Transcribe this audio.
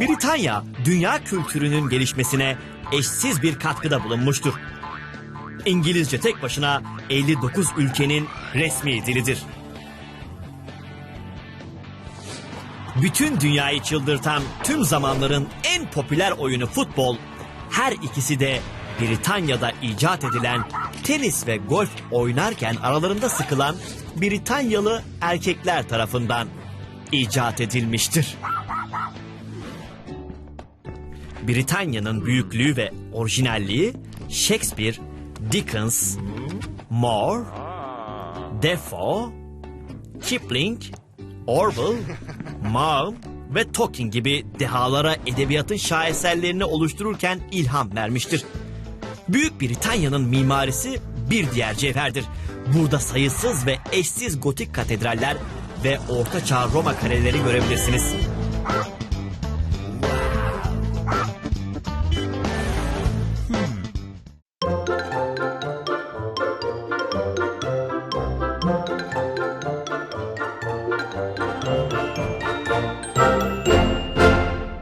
Britanya, dünya kültürünün gelişmesine eşsiz bir katkıda bulunmuştur. İngilizce tek başına 59 ülkenin resmi dilidir. Bütün dünyayı çıldırtan tüm zamanların en popüler oyunu futbol, her ikisi de Britanya'da icat edilen tenis ve golf oynarken aralarında sıkılan Britanyalı erkekler tarafından icat edilmiştir. Britanya'nın büyüklüğü ve orijinalliği Shakespeare, Dickens, Moore, Defoe, Kipling, Orwell, Maugham ve Tolkien gibi dehalara edebiyatın şaheserlerini oluştururken ilham vermiştir. Büyük Britanya'nın mimarisi bir diğer cevherdir. Burada sayısız ve eşsiz gotik katedraller ve ortaçağ Roma kaleleri görebilirsiniz.